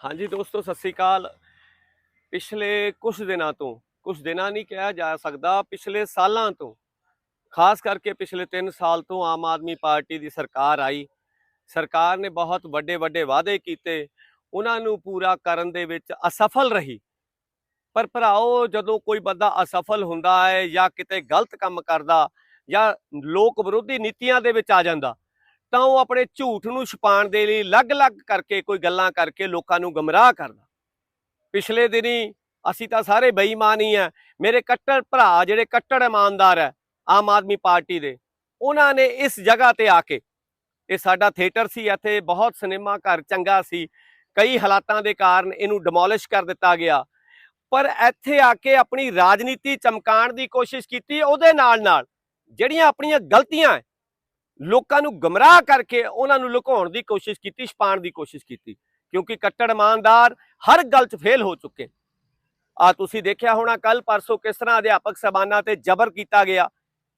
ਹਾਂਜੀ ਦੋਸਤੋ, ਸਤਿ ਸ੍ਰੀ ਅਕਾਲ। ਪਿਛਲੇ ਕੁਝ ਦਿਨਾਂ ਤੋਂ ਕੁਝ ਦਿਨਾਂ ਨਹੀਂ ਕਿਹਾ ਜਾ ਸਕਦਾ, ਪਿਛਲੇ ਸਾਲਾਂ ਤੋਂ, ਖਾਸ ਕਰਕੇ ਪਿਛਲੇ 3 ਸਾਲ ਤੋਂ ਆਮ ਆਦਮੀ ਪਾਰਟੀ ਦੀ ਸਰਕਾਰ ਆਈ। ਸਰਕਾਰ ਨੇ ਬਹੁਤ ਵੱਡੇ ਵੱਡੇ ਵਾਅਦੇ ਕੀਤੇ। ਉਹਨਾਂ ਨੂੰ ਪੂਰਾ ਕਰਨ ਦੇ ਵਿੱਚ ਅਸਫਲ ਰਹੀ। ਪਰ ਭਰਾਓ, ਜਦੋਂ ਕੋਈ ਬੰਦਾ ਅਸਫਲ ਹੁੰਦਾ ਹੈ ਜਾਂ ਕਿਤੇ ਗਲਤ ਕੰਮ ਕਰਦਾ ਜਾਂ ਲੋਕ ਵਿਰੋਧੀ ਨੀਤੀਆਂ ਦੇ ਵਿੱਚ ਆ ਜਾਂਦਾ ਤਾਂ ਉਹ ਆਪਣੇ ਝੂਠ ਨੂੰ ਛੁਪਾਉਣ ਦੇ ਲਈ ਅਲੱਗ-ਅਲੱਗ ਕਰਕੇ, ਕੋਈ ਗੱਲਾਂ ਕਰਕੇ ਲੋਕਾਂ ਨੂੰ ਗਮਰਾਹ ਕਰਦਾ। ਪਿਛਲੇ ਦਿਨੀ ਅਸੀਂ ਤਾਂ ਸਾਰੇ ਬੇਈਮਾਨ ਹੀ ਆ ਮੇਰੇ ਕੱਟੜ ਭਰਾ ਜਿਹੜੇ ਕੱਟੜ ਇਮਾਨਦਾਰ ਹੈ ਆਮ ਆਦਮੀ ਪਾਰਟੀ ਦੇ, ਉਹਨਾਂ ਨੇ ਇਸ ਜਗ੍ਹਾ ਤੇ ਆ ਕੇ, ਇਹ ਸਾਡਾ ਥੀਏਟਰ ਸੀ, ਇੱਥੇ ਬਹੁਤ ਸਿਨੇਮਾ ਘਰ ਚੰਗਾ ਸੀ, ਕਈ ਹਾਲਾਤਾਂ ਦੇ ਕਾਰਨ ਇਹਨੂੰ ਡਿਮੋਲਿਸ਼ ਕਰ ਦਿੱਤਾ ਗਿਆ। ਪਰ ਇੱਥੇ ਆ ਕੇ ਆਪਣੀ ਰਾਜਨੀਤੀ ਚਮਕਾਉਣ ਦੀ ਕੋਸ਼ਿਸ਼ ਕੀਤੀ, ਉਹਦੇ ਨਾਲ ਨਾਲ ਜਿਹੜੀਆਂ ਆਪਣੀਆਂ ਗਲਤੀਆਂ ਲੋਕਾਂ ਨੂੰ ਗਮਰਾਹ ਕਰਕੇ ਉਹਨਾਂ ਨੂੰ ਲੁਕਾਉਣ ਦੀ ਕੋਸ਼ਿਸ਼ ਕੀਤੀ, ਛਪਾਉਣ ਦੀ ਕੋਸ਼ਿਸ਼ ਕੀਤੀ, ਕਿਉਂਕਿ ਕੱਟੜ ਇਮਾਨਦਾਰ ਹਰ ਗੱਲ 'ਚ ਫੇਲ ਹੋ ਚੁੱਕੇ ਆ ਤੁਸੀਂ ਦੇਖਿਆ ਹੋਣਾ ਕੱਲ ਪਰਸੋਂ ਕਿਸ ਤਰ੍ਹਾਂ ਅਧਿਆਪਕ ਸਬਾਨਾ ਤੇ ਜ਼ਬਰ ਕੀਤਾ ਗਿਆ।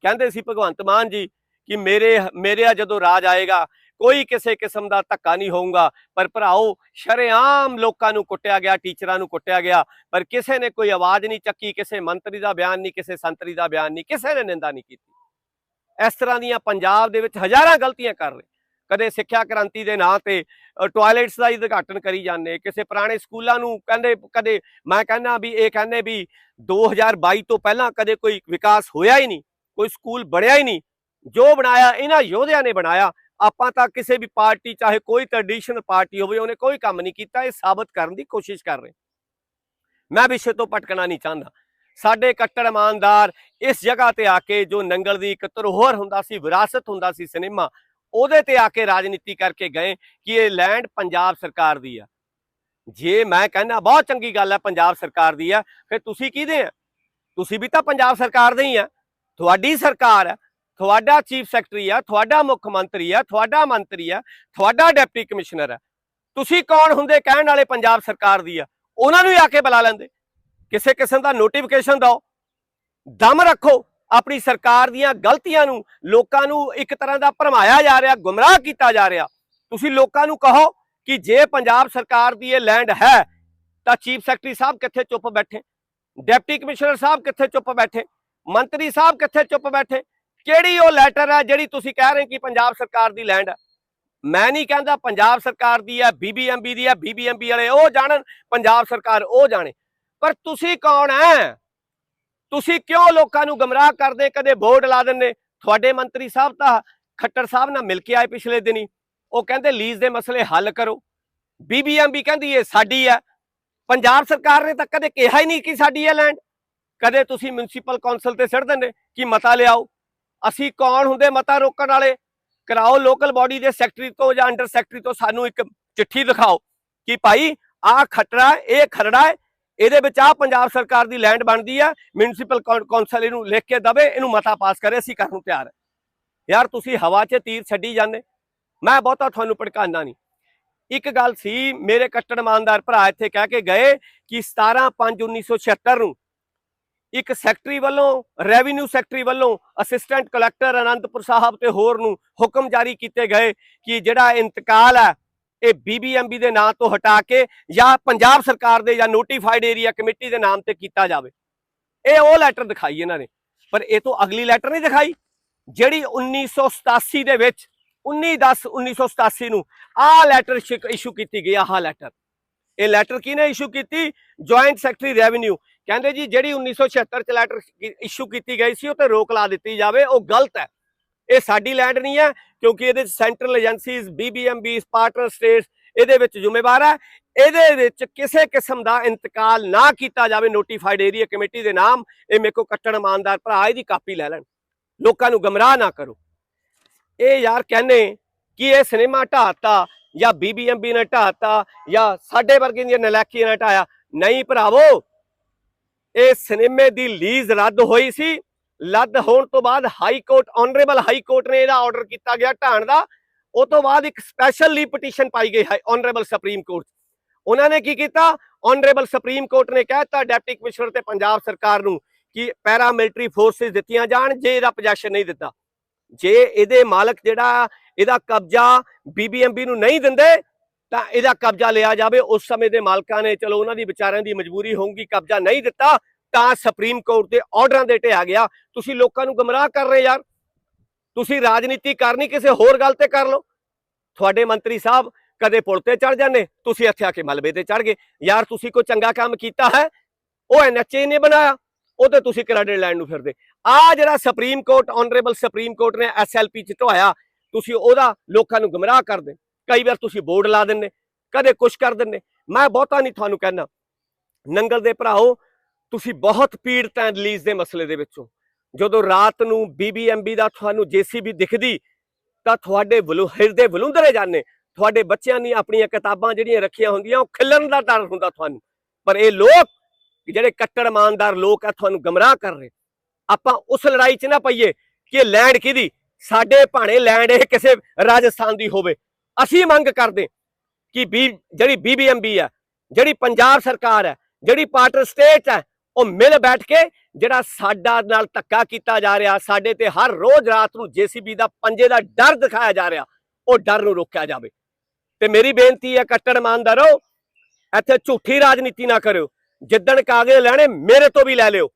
ਕਹਿੰਦੇ ਸੀ ਭਗਵੰਤ ਮਾਨ ਜੀ ਕਿ ਮੇਰੇ ਮੇਰੇ ਜਦੋਂ ਰਾਜ ਆਏਗਾ, ਕੋਈ ਕਿਸੇ ਕਿਸਮ ਦਾ ਧੱਕਾ ਨਹੀਂ ਹੋਊਗਾ, ਪਰ ਭਰਾਓ, ਸ਼ਰੇਆਮ ਲੋਕਾਂ ਨੂੰ ਕੁੱਟਿਆ ਗਿਆ, ਟੀਚਰਾਂ ਨੂੰ ਕੁੱਟਿਆ ਗਿਆ, ਪਰ ਕਿਸੇ ਨੇ ਕੋਈ ਆਵਾਜ਼ ਨਹੀਂ ਚੱਕੀ, ਕਿਸੇ ਮੰਤਰੀ ਦਾ ਬਿਆਨ ਨਹੀਂ, ਕਿਸੇ ਸੰਤਰੀ ਦਾ ਬਿਆਨ ਨਹੀਂ, ਕਿਸੇ ਨੇ ਨਿੰਦਾ ਨਹੀਂ ਕੀਤੀ। ਇਸ ਤਰ੍ਹਾਂ ਦੀਆਂ ਪੰਜਾਬ ਦੇ ਵਿੱਚ ਹਜ਼ਾਰਾਂ ਗਲਤੀਆਂ ਕਰ ਰਹੇ। ਕਦੇ ਸਿੱਖਿਆ ਕ੍ਰਾਂਤੀ ਦੇ ਨਾਂ ਤੇ ਟਾਇਲਟਸ ਦਾ ਹੀ ਉਦਘਾਟਨ ਕਰੀ ਜਾਂਦੇ, ਕਿਸੇ ਪੁਰਾਣੇ ਸਕੂਲਾਂ ਨੂੰ ਕਹਿੰਦੇ, ਕਦੇ ਮੈਂ ਕਹਿੰਦਾ ਵੀ, ਇਹ ਕਹਿੰਦੇ ਵੀ 2022 ਤੋਂ ਪਹਿਲਾਂ ਕਦੇ ਕੋਈ ਵਿਕਾਸ ਹੋਇਆ ਹੀ ਨਹੀਂ, ਕੋਈ ਸਕੂਲ ਬਣਿਆ ਹੀ ਨਹੀਂ। ਜੋ ਬਣਾਇਆ, ਇਹਨਾਂ ਯੋਧਿਆਂ ਨੇ ਬਣਾਇਆ। ਆਪਾਂ ਤਾਂ ਕਿਸੇ ਵੀ ਪਾਰਟੀ, ਚਾਹੇ ਕੋਈ ਟ੍ਰੈਡੀਸ਼ਨਲ ਪਾਰਟੀ ਹੋਵੇ, ਉਹਨੇ ਕੋਈ ਕੰਮ ਨਹੀਂ ਕੀਤਾ, ਇਹ ਸਾਬਤ ਕਰਨ ਦੀ ਕੋਸ਼ਿਸ਼ ਕਰ ਰਹੇ। ਮੈਂ ਵਿਸ਼ੇ ਤੋਂ ਭਟਕਣਾ ਨਹੀਂ ਚਾਹੁੰਦਾ। ਸਾਡੇ ਕੱਟੜ ਇਮਾਨਦਾਰ ਇਸ ਜਗ੍ਹਾ ਤੇ ਆ ਕੇ ਜੋ ਨੰਗਲ ਦੀ ਇੱਕ ਧਰੋਹਰ ਹੁੰਦਾ ਸੀ, ਵਿਰਾਸਤ ਹੁੰਦਾ ਸੀ ਸਿਨੇਮਾ, ਉਹਦੇ ਤੇ ਆ ਕੇ ਰਾਜਨੀਤੀ ਕਰਕੇ ਗਏ ਕਿ ਇਹ ਲੈਂਡ ਪੰਜਾਬ ਸਰਕਾਰ ਦੀ ਆ। ਜੇ ਮੈਂ ਕਹਿੰਦਾ ਬਹੁਤ ਚੰਗੀ ਗੱਲ ਹੈ ਪੰਜਾਬ ਸਰਕਾਰ ਦੀ ਆ, ਫਿਰ ਤੁਸੀਂ ਕਿਹਦੇ ਆ? ਤੁਸੀਂ ਵੀ ਤਾਂ ਪੰਜਾਬ ਸਰਕਾਰ ਦੇ ਹੀ ਆ। ਤੁਹਾਡੀ ਸਰਕਾਰ ਹੈ ਤੁਹਾਡਾ ਚੀਫ ਸੈਕਟਰੀ ਆ, ਤੁਹਾਡਾ ਮੁੱਖ ਮੰਤਰੀ ਆ, ਤੁਹਾਡਾ ਮੰਤਰੀ ਆ, ਤੁਹਾਡਾ ਡਿਪਟੀ ਕਮਿਸ਼ਨਰ ਆ। ਤੁਸੀਂ ਕੌਣ ਹੁੰਦੇ ਕਹਿਣ ਵਾਲੇ ਪੰਜਾਬ ਸਰਕਾਰ ਦੀ ਆ? ਉਹਨਾਂ ਨੂੰ ਹੀ ਆ ਕੇ ਬੁਲਾ ਲੈਂਦੇ। ਕਿਸੇ ਕਿਸਮ ਦਾ ਨੋਟੀਫਿਕੇਸ਼ਨ ਦਿਓ, ਦਮ ਰੱਖੋ, ਆਪਣੀ ਸਰਕਾਰ ਦੀਆਂ ਗਲਤੀਆਂ ਨੂੰ, ਲੋਕਾਂ ਨੂੰ ਇੱਕ ਤਰ੍ਹਾਂ ਦਾ ਭਰਮਾਇਆ ਜਾ ਰਿਹਾ, ਗੁੰਮਰਾਹ ਕੀਤਾ ਜਾ ਰਿਹਾ। ਤੁਸੀਂ ਲੋਕਾਂ ਨੂੰ ਕਹੋ ਕਿ ਜੇ ਪੰਜਾਬ ਸਰਕਾਰ ਦੀ ਇਹ ਲੈਂਡ ਹੈ, ਤਾਂ ਚੀਫ ਸੈਕਟਰੀ ਸਾਹਿਬ ਕਿੱਥੇ ਚੁੱਪ ਬੈਠੇ? ਡਿਪਟੀ ਕਮਿਸ਼ਨਰ ਸਾਹਿਬ ਕਿੱਥੇ ਚੁੱਪ ਬੈਠੇ? ਮੰਤਰੀ ਸਾਹਿਬ ਕਿੱਥੇ ਚੁੱਪ ਬੈਠੇ? ਕਿਹੜੀ ਉਹ ਲੈਟਰ ਹੈ ਜਿਹੜੀ ਤੁਸੀਂ ਕਹਿ ਰਹੇ ਕਿ ਪੰਜਾਬ ਸਰਕਾਰ ਦੀ ਲੈਂਡ ਹੈ? ਮੈਂ ਨਹੀਂ ਕਹਿੰਦਾ ਪੰਜਾਬ ਸਰਕਾਰ ਦੀ ਹੈ ਬੀਬੀਐਮਬੀ ਦੀ ਹੈ ਬੀਬੀਐਮਬੀ ਵਾਲੇ ਉਹ ਜਾਣਨ, ਪੰਜਾਬ ਸਰਕਾਰ ਉਹ ਜਾਣੇ। ਪਰ ਤੁਸੀਂ ਕੌਣ ਹੈ ਤੁਸੀਂ ਕਿਉਂ ਲੋਕਾਂ ਨੂੰ ਗਮਰਾਹ ਕਰਦੇ, ਕਦੇ ਵੋਟ ਲਾ ਦਿੰਦੇ? ਤੁਹਾਡੇ ਮੰਤਰੀ ਸਾਹਿਬ ਤਾਂ ਖੱਟਰ ਸਾਹਿਬ ਨਾਲ ਮਿਲ ਕੇ ਆਏ ਪਿਛਲੇ ਦਿਨੀ। ਉਹ ਕਹਿੰਦੇ, ਲੀਜ਼ ਦੇ ਮਸਲੇ ਹੱਲ ਕਰੋ। ਬੀਬੀਐਮਬੀ ਕਹਿੰਦੀ, ਇਹ ਸਾਡੀ ਹੈ ਪੰਜਾਬ ਸਰਕਾਰ ਨੇ ਤਾਂ ਕਦੇ ਕਿਹਾ ਹੀ ਨਹੀਂ ਕਿ ਸਾਡੀ ਹੈ ਲੈਂਡ। ਕਦੇ ਤੁਸੀਂ ਮਿਊਨਿਸਪਲ ਕੌਂਸਲ ਤੇ ਸਿੱਟ ਦਿੰਦੇ ਕਿ ਮਤਾ ਲਿਆਓ। ਅਸੀਂ ਕੌਣ ਹੁੰਦੇ ਮਤਾ ਰੋਕਣ ਵਾਲੇ? ਕਰਾਓ ਲੋਕਲ ਬਾਡੀ ਦੇ ਸੈਕਟਰੀ ਤੋਂ ਜਾਂ ਅੰਡਰ ਸੈਕਟਰੀ ਤੋਂ ਸਾਨੂੰ ਇੱਕ ਚਿੱਠੀ ਦਿਖਾਓ ਕਿ ਭਾਈ, ਆਹ ਖਟਰਾ ਇਹ ਖਰੜਾ ਹੈ ਇਹਦੇ ਵਿੱਚ ਆ ਪੰਜਾਬ ਸਰਕਾਰ ਦੀ ਲੈਂਡ ਬਣਦੀ ਆ ਮਿਊਨਿਸਪਲ ਕੌਂਸਲ ਇਹਨੂੰ ਲਿਖ ਕੇ ਦਵੇ, ਇਹਨੂੰ ਮਤਾ ਪਾਸ ਕਰੇ, ਅਸੀਂ ਕਰਨ ਨੂੰ ਤਿਆਰ ਹੈ। ਯਾਰ ਤੁਸੀਂ ਹਵਾ 'ਚ ਤੀਰ ਛੱਡੀ ਜਾਂਦੇ। ਮੈਂ ਬਹੁਤਾ ਤੁਹਾਨੂੰ ਭੜਕਾਉਂਦਾ ਨਹੀਂ। ਇੱਕ ਗੱਲ ਸੀ, ਮੇਰੇ ਕੱਟੜ ਇਮਾਨਦਾਰ ਭਰਾ ਇੱਥੇ ਕਹਿ ਕੇ ਗਏ ਕਿ 17 5 1976 ਨੂੰ ਇੱਕ ਸੈਕਟਰੀ ਵੱਲੋਂ ਰੈਵਨਿਊ ਸੈਕਟਰੀ ਵੱਲੋਂ ਅਸਿਸਟੈਂਟ ਕਲੈਕਟਰ ਅਨੰਦਪੁਰ ਸਾਹਿਬ ਤੇ ਹੋਰ ਨੂੰ ਹੁਕਮ ਜਾਰੀ ਕੀਤੇ ਗਏ ਕਿ ਜਿਹੜਾ ਇੰਤਕਾਲ ਹੈ ਇਹ ਬੀਬੀਐਮਬੀ ਦੇ ਨਾਂ ਤੋਂ ਹਟਾ ਕੇ ਜਾਂ ਪੰਜਾਬ ਸਰਕਾਰ ਦੇ ਜਾਂ ਨੋਟੀਫਾਈਡ ਏਰੀਆ ਕਮੇਟੀ ਦੇ ਨਾਮ ਤੇ ਕੀਤਾ ਜਾਵੇ। ਇਹ ਉਹ ਲੈਟਰ ਦਿਖਾਈ ਇਹਨਾਂ ਨੇ, ਪਰ ਇਹ ਤੋਂ ਅਗਲੀ ਲੈਟਰ ਨਹੀਂ ਦਿਖਾਈ, ਜਿਹੜੀ 1987 ਦੇ ਵਿੱਚ 1910 1987 ਨੂੰ ਆਹ ਲੈਟਰ ਇਸ਼ੂ ਕੀਤੀ ਗਈ, ਆਹ ਲੈਟਰ ਇਹ ਲੈਟਰ ਕਿਹਨੇ ਇਸ਼ੂ ਕੀਤੀ? ਜੁਆਇੰਟ ਸੈਕਟਰੀ ਰੈਵਨਿਊ ਕਹਿੰਦੇ ਜੀ, ਜਿਹੜੀ 1976 ਚ ਲੈਟਰ ਇਸ਼ੂ ਕੀਤੀ ਗਈ ਸੀ, ਉਹ ਤੇ ਰੋਕ ਲਾ ਦਿੱਤੀ ਜਾਵੇ, ਉਹ ਗਲਤ ਹੈ। ਇਹ ਸਾਡੀ ਲੈਂਡ ਨਹੀਂ ਹੈ ਕਿਉਂਕਿ ਇਹਦੇ central agencies BBMB partner states, ਇਹਦੇ ਵਿੱਚ ਜ਼ਿੰਮੇਵਾਰ ਹੈ ਇਹਦੇ ਵਿੱਚ ਕਿਸੇ ਕਿਸਮ ਦਾ ਇੰਤਕਾਲ ਨਾ ਕੀਤਾ ਜਾਵੇ ਨੋਟੀਫਾਈਡ ਏਰੀਆ ਕਮੇਟੀ ਦੇ ਨਾਮ, ਇਹ ਮੇਰੇ ਕੋ ਕੱਟਣ ਇਮਾਨਦਾਰ ਭਰਾ, ਇਹਦੀ ਕਾਪੀ ਲੈ ਲੈਣ। ਲੋਕਾਂ ਨੂੰ ਗਮਰਾਹ ਨਾ ਕਰੋ। ਇਹ ਯਾਰ ਕਹਿੰਦੇ ਕਿ ਇਹ ਸਿਨੇਮਾ ਢਾਤਾ ਜਾਂ ਬੀਬੀਐਮਬੀ ਨੇ ਢਾਤਾ ਜਾਂ ਸਾਡੇ ਵਰਗੇ ਦੀਆਂ ਨਲਾਇਕੀ ਨੇ ਢਾਇਆ ਨਹੀਂ ਭਰਾਵੋ, ਇਹ ਸਿਨੇਮੇ ਦੀ ਲੀਜ਼ ਰੱਦ ਹੋਈ ਸੀ। ਲੱਦ ਹੋਣ ਤੋਂ ਬਾਅਦ high court honourable high court ਨੇ ਇਹਦਾ ਆਰਡਰ ਕੀਤਾ ਗਿਆ ਢਾਣ ਦਾ। ਉਹ ਤੋਂ ਬਾਅਦ ਇੱਕ ਸਪੈਸ਼ਲ ਲੀ ਪਟੀਸ਼ਨ ਪਾਈ ਗਈ ਹੈ ਆਨਰੇਬਲ ਸੁਪਰੀਮ ਕੋਰਟ। ਉਹਨਾਂ ਨੇ ਕੀ ਕੀਤਾ? ਆਨਰੇਬਲ ਸੁਪਰੀਮ ਕੋਰਟ ਨੇ ਕਹਿਤਾ ਡਿਪਟੀ ਕਮਿਸ਼ਨਰ ਤੇ ਪੰਜਾਬ ਸਰਕਾਰ ਨੂੰ ਕਿ ਪੈਰਾ ਮਿਲਟਰੀ ਫੋਰਸਸ ਦਿੱਤੀਆਂ ਜਾਣ, ਜੇ ਇਹਦਾ ਪੋਜੈਸ਼ਨ ਨਹੀਂ ਦਿੱਤਾ। ਜੇ ਇਹਦੇ ਮਾਲਕ ਜਿਹੜਾ ਇਹਦਾ ਕਬਜ਼ਾ ਬੀਬੀਐਮਬੀ ਨੂੰ ਨਹੀਂ ਦਿੰਦੇ, ਤਾਂ ਇਹਦਾ ਕਬਜ਼ਾ ਲਿਆ ਜਾਵੇ। ਉਸ ਸਮੇਂ ਦੇ ਮਾਲਕਾਂ ਨੇ, ਚਲੋ ਉਹਨਾਂ ਦੀ ਵਿਚਾਰਿਆਂ ਦੀ ਮਜਬੂਰੀ ਹੋਊਗੀ, ਕਬਜ਼ਾ ਨਹੀਂ ਦਿੱਤਾ ਤਾਂ ਸੁਪਰੀਮ ਕੋਰਟ ਦੇ ਆਰਡਰਾਂ ਦੇ ਢਿਆ ਗਿਆ। ਤੁਸੀਂ ਲੋਕਾਂ ਨੂੰ ਗਮਰਾਹ ਕਰ ਰਹੇ ਯਾਰ। ਤੁਸੀਂ ਰਾਜਨੀਤੀ ਕਰਨੀ ਕਿਸੇ ਹੋਰ ਗੱਲ ਤੇ ਕਰ ਲਓ। ਤੁਹਾਡੇ ਮੰਤਰੀ ਸਾਹਿਬ ਕਦੇ ਪੁਲ ਤੇ ਚੜ ਜਾਂਦੇ। ਤੁਸੀਂ ਇੱਥੇ ਆ ਕੇ ਮਲਬੇ ਤੇ ਚੜ ਗਏ। ਯਾਰ, ਤੁਸੀਂ ਕੋਈ ਚੰਗਾ ਕੰਮ ਕੀਤਾ ਹੈ? ਉਹ ਐਨਐਚਏ ਨੇ ਬਣਾਇਆ। ਉਹ ਤੇ ਤੁਸੀਂ ਕ੍ਰੈਡਿਟ ਲੈਣ ਨੂੰ ਫਿਰਦੇ। ਆ ਜਿਹੜਾ supreme court honourable supreme court ਨੇ ਐਸਐਲਪੀ ਚ ਢੋਇਆ, ਤੁਸੀਂ ਉਹਦਾ ਲੋਕਾਂ ਨੂੰ ਗਮਰਾਹ ਕਰਦੇ। ਕਈ ਵਾਰ ਤੁਸੀਂ ਬੋਰਡ ਲਾ ਦਿੰਦੇ। ਕਦੇ ਕੁਛ ਕਰ ਦਿੰਦੇ। ਮੈਂ ਬਹੁਤਾ ਨਹੀਂ ਤੁਹਾਨੂੰ ਕਹਿਣਾ ਨੰਗਲ ਦੇ ਭਰਾਓ ਤੁਸੀਂ ਬਹੁਤ ਪੀੜਤ ਹੈ ਰਿਲੀਜ਼ ਦੇ ਮਸਲੇ ਦੇ ਵਿੱਚੋਂ। ਜਦੋਂ ਰਾਤ ਨੂੰ ਬੀਬੀਐਮਬੀ ਦਾ ਤੁਹਾਨੂੰ ਜੀਸੀਬੀ ਦਿਖਦੀ, ਤਾਂ ਤੁਹਾਡੇ ਵਲੂ ਹਿਰਦੇ ਵਲੁੰਦਰੇ ਜਾਂਦੇ। ਤੁਹਾਡੇ ਬੱਚਿਆਂ ਨੇ ਆਪਣੀਆਂ ਕਿਤਾਬਾਂ ਜਿਹੜੀਆਂ ਰੱਖੀਆਂ ਹੁੰਦੀਆਂ, ਉਹ ਖਿਲਣ ਦਾ ਡਰ ਹੁੰਦਾ ਤੁਹਾਨੂੰ। ਪਰ ਇਹ ਲੋਕ, ਜਿਹੜੇ ਕੱਟੜ ਇਮਾਨਦਾਰ ਲੋਕ ਆ, ਤੁਹਾਨੂੰ ਗਮਰਾਹ ਕਰ ਰਹੇ। ਆਪਾਂ ਉਸ ਲੜਾਈ 'ਚ ਨਾ ਪਈਏ ਕਿ ਇਹ ਲੈਂਡ ਕਿਹਦੀ? ਸਾਡੇ ਭਾਣੇ ਲੈਂਡ ਇਹ ਕਿਸੇ ਰਾਜਸਥਾਨ ਦੀ ਹੋਵੇ। ਅਸੀਂ ਮੰਗ ਕਰਦੇ ਕਿ ਬੀ ਜਿਹੜੀ ਬੀਬੀਐਮਬੀ ਆ, ਜਿਹੜੀ ਪੰਜਾਬ ਸਰਕਾਰ ਹੈ ਜਿਹੜੀ ਪਾਰਟਨਰ ਸਟੇਟ ਹੈ ਉਹ ਮਿਲ ਬੈਠ ਕੇ ਜਿਹੜਾ ਸਾਡਾ ਨਾਲ ਧੱਕਾ ਕੀਤਾ ਜਾ ਰਿਹਾ, ਸਾਡੇ ਤੇ ਹਰ ਰੋਜ਼ ਰਾਤ ਨੂੰ ਜੀਸੀਬੀ ਦਾ ਪੰਜੇ ਦਾ ਡਰ ਦਿਖਾਇਆ ਜਾ ਰਿਹਾ, ਉਹ ਡਰ ਨੂੰ ਰੋਕਿਆ ਜਾਵੇ। ਤੇ ਮੇਰੀ ਬੇਨਤੀ ਹੈ ਕੱਟੜ ਇਮਾਨਦਾਰੋ, ਇੱਥੇ ਝੂਠੀ ਰਾਜਨੀਤੀ ਨਾ ਕਰਿਓ। ਜਿੱਦਣ ਕਾਗਜ਼ ਲੈਣੇ, ਮੇਰੇ ਤੋਂ ਵੀ ਲੈ ਲਿਓ।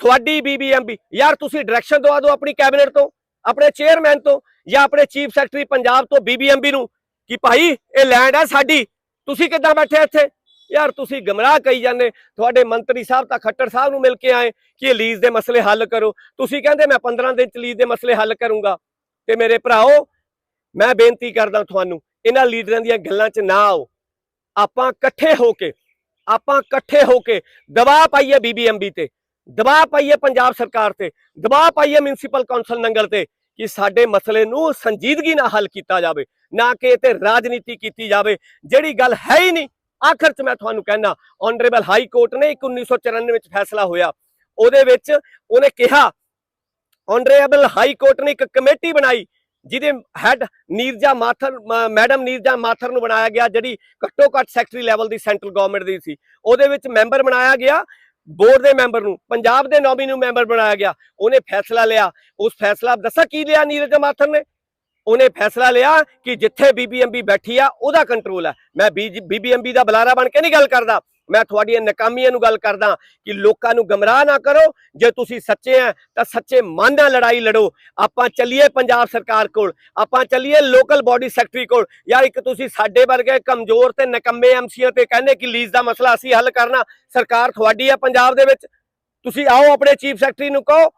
ਤੁਹਾਡੀ ਬੀਬੀਐਮਬੀ ਯਾਰ ਤੁਸੀਂ ਡਾਇਰੈਕਸ਼ਨ ਦਵਾ ਦਿਓ ਆਪਣੀ ਕੈਬਨਿਟ ਤੋਂ, ਆਪਣੇ ਚੇਅਰਮੈਨ ਤੋਂ, ਜਾਂ ਆਪਣੇ ਚੀਫ ਸੈਕਟਰੀ ਪੰਜਾਬ ਤੋਂ ਬੀਬੀਐਮਬੀ ਨੂੰ, ਕਿ ਭਾਈ, ਇਹ ਲੈਂਡ ਹੈ ਸਾਡੀ, ਤੁਸੀਂ ਕਿੱਦਾਂ ਬੈਠੇ ਇੱਥੇ? ਯਾਰ ਤੁਸੀਂ ਗਮਰਾਹ ਕਹੀ ਜਾਂਦੇ, ਤੁਹਾਡੇ ਮੰਤਰੀ ਸਾਹਿਬ ਤਾਂ ਖੱਟਰ ਸਾਹਿਬ ਨੂੰ ਮਿਲ ਕੇ ਆਏ ਕਿ ਲੀਜ਼ ਦੇ ਮਸਲੇ ਹੱਲ ਕਰੋ। ਤੁਸੀਂ ਕਹਿੰਦੇ ਮੈਂ 15 ਦਿਨ ਚ ਲੀਜ਼ ਦੇ ਮਸਲੇ ਹੱਲ ਕਰੂੰਗਾ। ਤੇ ਮੇਰੇ ਭਰਾਓ, ਮੈਂ ਬੇਨਤੀ ਕਰਦਾ ਤੁਹਾਨੂੰ, ਇਹਨਾਂ ਲੀਡਰਾਂ ਦੀਆਂ ਗੱਲਾਂ 'ਚ ਨਾ ਆਓ। ਆਪਾਂ ਇਕੱਠੇ ਹੋ ਕੇ, ਆਪਾਂ ਇਕੱਠੇ ਹੋ ਕੇ ਦਬਾਅ ਪਾਈਏ ਬੀਬੀਐਮਬੀ ਤੇ ਦਬਾਅ ਪਾਈਏ ਪੰਜਾਬ ਸਰਕਾਰ ਤੇ ਦਬਾਅ ਪਾਈਏ ਮਿਊਨਿਸਪਲ ਕੌਂਸਲ ਨੰਗਲ ਤੇ, ਕਿ ਸਾਡੇ ਮਸਲੇ ਨੂੰ ਸੰਜੀਦਗੀ ਨਾਲ ਹੱਲ ਕੀਤਾ ਜਾਵੇ, ਨਾ ਕਿ ਇਹ ਤੇ ਰਾਜਨੀਤੀ ਕੀਤੀ ਜਾਵੇ, ਜਿਹੜੀ ਗੱਲ ਹੈ ਹੀ ਨਹੀਂ। ਆਖਰ 'ਚ ਮੈਂ ਤੁਹਾਨੂੰ ਕਹਿਣਾ ਆਨਰੇਬਲ ਹਾਈ ਕੋਰਟ ਨੇ ਇੱਕ 1994 ਵਿੱਚ ਫੈਸਲਾ ਹੋਇਆ। ਉਹਦੇ ਵਿੱਚ ਉਹਨੇ ਕਿਹਾ ਆਨਰੇਬਲ ਹਾਈ ਕੋਰਟ ਨੇ ਇੱਕ ਕਮੇਟੀ ਬਣਾਈ, ਜਿਹਦੇ ਹੈਡ ਨੀਰਜਾ ਮਾਥਰ ਮੈਡਮ ਨੀਰਜਾ ਮਾਥਰ ਨੂੰ ਬਣਾਇਆ ਗਿਆ, ਜਿਹੜੀ ਘੱਟੋ ਘੱਟ ਸੈਕਟਰੀ ਲੈਵਲ ਦੀ ਸੈਂਟਰਲ ਗਵਰਨਮੈਂਟ ਦੀ ਸੀ। ਉਹਦੇ ਵਿੱਚ ਮੈਂਬਰ ਬਣਾਇਆ ਗਿਆ ਬੋਰਡ ਦੇ ਮੈਂਬਰ ਨੂੰ, ਪੰਜਾਬ ਦੇ ਨੌਮੀ ਨੂੰ ਮੈਂਬਰ ਬਣਾਇਆ ਗਿਆ। ਉਹਨੇ ਫੈਸਲਾ ਲਿਆ। ਉਸ ਫੈਸਲਾ, ਦੱਸਾਂ ਕੀ ਲਿਆ ਨੀਰਜ ਮਾਥਰ ਨੇ? ਉਹਨੇ ਫੈਸਲਾ ਲਿਆ ਕਿ ਜਿੱਥੇ ਬੀਬੀਐਮਬੀ ਬੈਠੀ ਆ, ਉਹਦਾ ਕੰਟਰੋਲ ਹੈ ਮੈਂ ਬੀਬੀਐਮਬੀ ਦਾ ਬੁਲਾਰਾ ਬਣ ਕੇ ਨਹੀਂ ਗੱਲ ਕਰਦਾ। ਮੈਂ ਤੁਹਾਡੀਆਂ ਨਕਾਮੀਆਂ ਨੂੰ ਗੱਲ ਕਰਦਾ ਕਿ ਲੋਕਾਂ ਨੂੰ ਗਮਰਾਹ ਨਾ ਕਰੋ। ਜੇ ਤੁਸੀਂ ਸੱਚੇ ਆ, ਤਾਂ ਸੱਚੇ ਮਨ ਨਾਲ ਲੜਾਈ ਲੜੋ। ਆਪਾਂ ਚੱਲੀਏ ਪੰਜਾਬ ਸਰਕਾਰ ਕੋਲ, ਆਪਾਂ ਚੱਲੀਏ ਲੋਕਲ ਬਾਡੀ ਸੈਕਟਰੀ ਕੋਲ। ਯਾਰ ਇੱਕ ਤੁਸੀਂ ਸਾਡੇ ਵਰਗੇ ਕਮਜ਼ੋਰ ਤੇ ਨਕੰਮੇ ਐਮਸੀਆਂ ਤੇ ਕਹਿੰਦੇ ਕਿ ਲੀਜ਼ ਦਾ ਮਸਲਾ ਅਸੀਂ ਹੱਲ ਕਰਨਾ। ਸਰਕਾਰ ਤੁਹਾਡੀ ਆ ਪੰਜਾਬ ਦੇ ਵਿੱਚ। ਤੁਸੀਂ ਆਓ ਆਪਣੇ ਚੀਫ ਸੈਕਟਰੀ ਨੂੰ ਕਹੋ।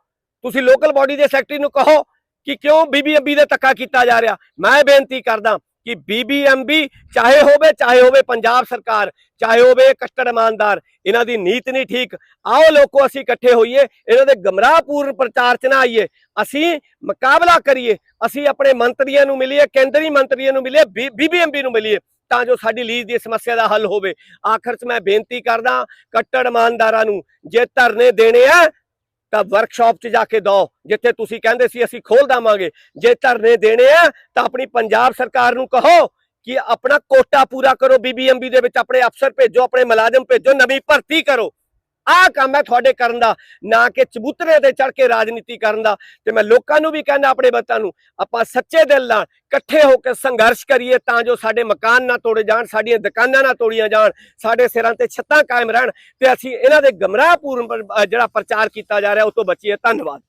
ਤੁਸੀਂ ਲੋਕਲ ਬਾਡੀ ਦੇ ਸੈਕਟਰੀ ਨੂੰ ਕਹੋ। ਕਿ ਕਿਉਂ ਬੀਬੀਐਮਬੀ ਦੇ ਧੱਕਾ ਕੀਤਾ ਜਾ ਰਿਹਾ? ਮੈਂ ਬੇਨਤੀ ਕਰਦਾ ਕਿ ਬੀਬੀਐਮਬੀ ਚਾਹੇ ਹੋਵੇ ਚਾਹੇ ਹੋਵੇ ਪੰਜਾਬ ਸਰਕਾਰ, ਚਾਹੇ ਹੋਵੇ ਕੱਟੜ ਇਮਾਨਦਾਰ, ਇਹਨਾਂ ਦੀ ਨੀਤ ਨਹੀਂ ਠੀਕ। ਆਓ ਲੋਕੋ, ਅਸੀਂ ਇਕੱਠੇ ਹੋਈਏ, ਇਹਨਾਂ ਦੇ ਗਮਰਾਹਪੂਰਨ ਪ੍ਰਚਾਰ ਚ ਨਾ ਆਈਏ। ਅਸੀਂ ਮੁਕਾਬਲਾ ਕਰੀਏ, ਅਸੀਂ ਆਪਣੇ ਮੰਤਰੀਆਂ ਨੂੰ ਮਿਲੀਏ, ਕੇਂਦਰੀ ਮੰਤਰੀਆਂ ਨੂੰ ਮਿਲੀਏ ਬੀਬੀਐਮਬੀ ਨੂੰ ਮਿਲੀਏ, ਤਾਂ ਜੋ ਸਾਡੀ ਲੀਜ਼ ਦੀ ਸਮੱਸਿਆ ਦਾ ਹੱਲ ਹੋਵੇ। ਆਖਰ ਚ ਮੈਂ ਬੇਨਤੀ ਕਰਦਾ, ਕੱਟੜ ਇਮਾਨਦਾਰਾਂ ਨੂੰ ਜੇ ਧਰਨੇ ਦੇਣੇ ਆ ਤਾਂ ਵਰਕਸ਼ਾਪ 'ਚ ਜਾ ਕੇ ਦੋ ਜਿੱਥੇ ਤੁਸੀਂ ਕਹਿੰਦੇ ਸੀ ਅਸੀਂ ਖੋਲ ਦਵਾਂਗੇ। ਜੇ ਧਰਨੇ ਦੇਣੇ ਆ, ਤਾਂ ਆਪਣੀ ਪੰਜਾਬ ਸਰਕਾਰ ਨੂੰ ਕਹੋ ਕਿ ਆਪਣਾ ਕੋਟਾ ਪੂਰਾ ਕਰੋ, ਬੀਬੀਐਮਬੀ ਦੇ ਵਿੱਚ ਆਪਣੇ ਅਫਸਰ ਭੇਜੋ, ਆਪਣੇ ਮੁਲਾਜ਼ਮ ਭੇਜੋ, ਨਵੀਂ ਭਰਤੀ ਕਰੋ। ਆਹ ਕੰਮ ਹੈ ਤੁਹਾਡੇ ਕਰਨ ਦਾ, ਨਾ ਕਿ ਚਬੂਤਰੇ ਤੇ ਚੜ ਕੇ ਰਾਜਨੀਤੀ ਕਰਨ ਦਾ। ਤੇ ਮੈਂ ਲੋਕਾਂ ਨੂੰ ਵੀ ਕਹਿੰਦਾ, ਆਪਣੇ ਬੱਤਾਂ ਨੂੰ, ਆਪਾਂ ਸੱਚੇ ਦਿਲ ਨਾਲ ਇਕੱਠੇ ਹੋ ਕੇ ਸੰਘਰਸ਼ ਕਰੀਏ ਤਾਂ ਜੋ ਸਾਡੇ ਮਕਾਨ ਨਾ ਤੋੜੇ ਜਾਣ, ਸਾਡੀਆਂ ਦੁਕਾਨਾਂ ਨਾ ਤੋੜੀਆਂ ਜਾਣ, ਸਾਡੇ ਸਿਰਾਂ ਤੇ ਛੱਤਾਂ ਕਾਇਮ ਰਹਿਣ। ਤੇ ਅਸੀਂ ਇਹਨਾਂ ਦੇ ਗਮਰਾਹਪੂਰਨ ਪਰ- ਜਿਹੜਾ ਪ੍ਰਚਾਰ ਕੀਤਾ ਜਾ ਰਿਹਾ, ਉਹ ਤੋਂ ਬਚੀਏ। ਧੰਨਵਾਦ।